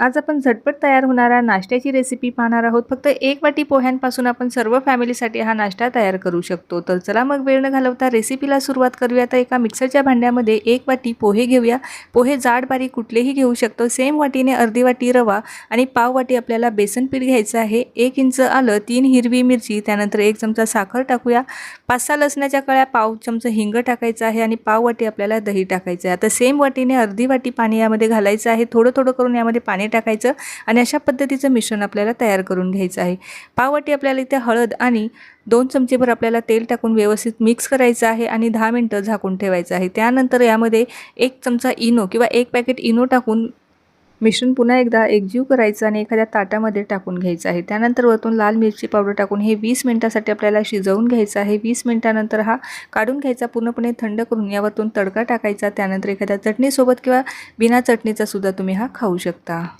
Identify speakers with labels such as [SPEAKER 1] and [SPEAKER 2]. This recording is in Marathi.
[SPEAKER 1] आज आपण झटपट तयार होणारा नाश्त्याची रेसिपी पाहणार आहोत. फक्त एक वाटी पोह्यांपासून आपण सर्व फॅमिलीसाठी हा नाश्ता तयार करू शकतो. तर चला मग वेळ न घालवता रेसिपीला सुरुवात करूया. तर एका मिक्सरच्या भांड्यामध्ये एक वाटी पोहे घेऊया. पोहे जाड बारीक कुठलेही घेऊ शकतो. सेम वाटीने अर्धी वाटी रवा आणि पाव वाटी आपल्याला बेसन पीठ घ्यायचं आहे. एक इंच आलं तीन हिरवी मिरची त्यानंतर एक चमचा साखर टाकूया. पाच सहा लसणाच्या कळ्या पाव चमचा हिंग टाकायचं आहे आणि पाव वाटी आपल्याला दही टाकायचं आहे. आता सेम वाटीने अर्धी वाटी पाणी यामध्ये घालायचं आहे. थोडं थोडं करून यामध्ये पाणी टाकायचं आणि अशा पद्धतीचं मिश्रण आपल्याला तयार करून घ्यायचं आहे. पाववाटी आपल्याला इथे हळद आणि दोन चमचेभर आपल्याला तेल टाकून व्यवस्थित मिक्स करायचं आहे आणि दहा मिनटं झाकून ठेवायचं आहे. त्यानंतर यामध्ये एक चमचा इनो किंवा एक पॅकेट इनो टाकून मिश्रण पुन्हा एकदा एकजीव करायचं आणि एखाद्या ताटामध्ये टाकून घ्यायचं आहे. त्यानंतर वरतून लाल मिरची पावडर टाकून हे वीस मिनटासाठी आपल्याला शिजवून घ्यायचं आहे. वीस मिनटानंतर हा काढून घ्यायचा पूर्णपणे थंड करून यावरतून तडका टाकायचा. त्यानंतर एखाद्या चटणीसोबत किंवा बिना चटणीचा सुद्धा तुम्ही हा खाऊ शकता.